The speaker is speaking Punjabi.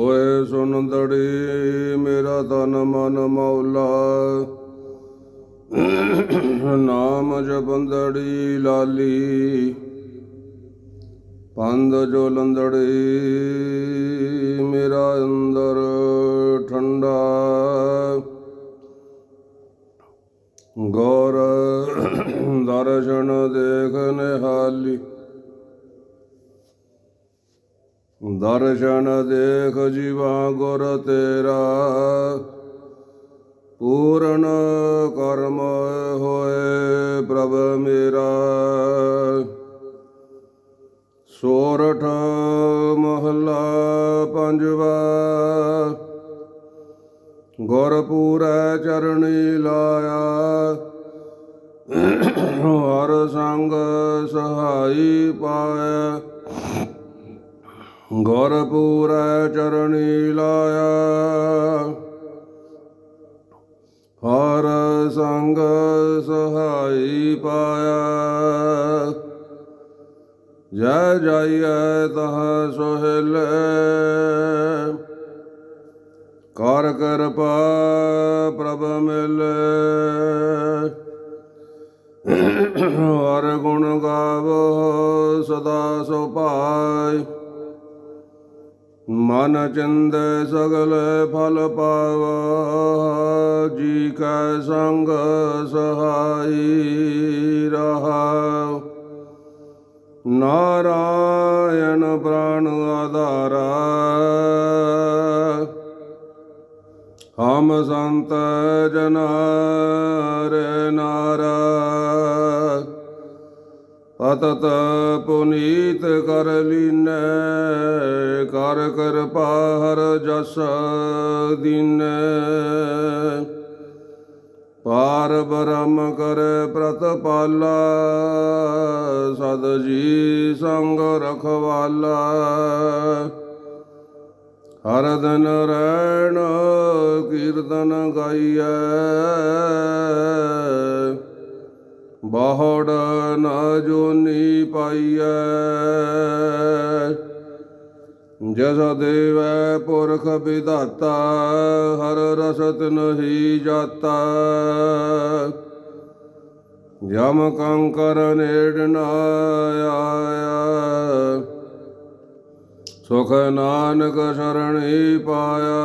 ਹੋਏ ਸੁਨੰਦੜੀ ਮੇਰਾ ਤਨ ਮਨ ਮੌਲਾ। ਨਾਮ ਜਪੰਦੜੀ ਲਾਲੀ। ਪੰਦ ਜੋ ਲੰਦੜੀ ਮੇਰਾ ਅੰਦਰ ਠੰਡਾ। ਗੌਰ ਦਰਸ਼ਨ ਦੇਖ ਨਿਹਾਲੀ। ਦਰਸ਼ਨ ਦੇਖ ਜੀਵਾ ਗੁਰ ਤੇਰਾ। ਪੂਰਨ ਕਰਮ ਹੋਏ ਪ੍ਰਭ ਮੇਰਾ। ਸੋਰਠ ਮਹਲਾ ਪੰਜਵਾ। ਗੁਰ ਪੂਰੈ ਚਰਣੀ ਲਾਇਆ। ਹਰ ਸੰਗ ਸਹਾਈ ਪਾਇਆ। ਗੁਰ ਪੂਰੈ ਚਰਣੀ ਲਾਇਆ। ਹਰ ਸੰਗ ਸਹਾਈ ਪਾਇਆ। ਜੈ ਜਾਈਐ ਤਹ ਸੁਹਿਲ। ਕਰ ਕਿਰਪਾ ਪ੍ਰਭ ਮਿਲ। ਹਰ ਗੁਣ ਗਾਵੋ ਸਦਾ ਸੁਭਾਈ ਮਨ ਚਿੰਦੈ ਸਗਲ ਫਲ ਪਾਵਾ, ਜੀ ਕੈ ਸੰਗ ਸਹਾਈ ਰਹਾ ਨਾਰਾਇਣ ਪ੍ਰਾਨ ਆਧਾਰਾ, ਹਮ ਸੰਤ ਜਨਾ ਰੇ ਨਾਰਾ। ਪਤਤ ਪੁਨੀਤ ਕਰ ਲੀਨੈ, ਕਰ ਕਿਰਪਾ ਹਰ ਜਸ ਦੀਨੈ। ਪਾਰ ਬ੍ਰਹਮ ਕਰ ਪ੍ਰਤਪਾਲਾ, ਸਦ ਜੀ ਸੰਗ ਰਖਵਾਲਾ। ਹਰ ਦਿਨ ਰਹਿਣ ਕੀਰਤਨ ਗਾਈਐ ਜੋਨੀ ਪਾਈਐ। ਜਸ ਦੇਵੈ ਪੁਰਖ ਵਿਧਾਤਾ, ਹਰ ਰਸਤ ਨਹੀਂ ਜਾਤਾ। ਜਮ ਕੰਕਰ ਨੇੜ ਨ ਆਇਆ। ਸੁਖ ਨਾਨਕ ਸਰਣੀ ਪਾਇਆ।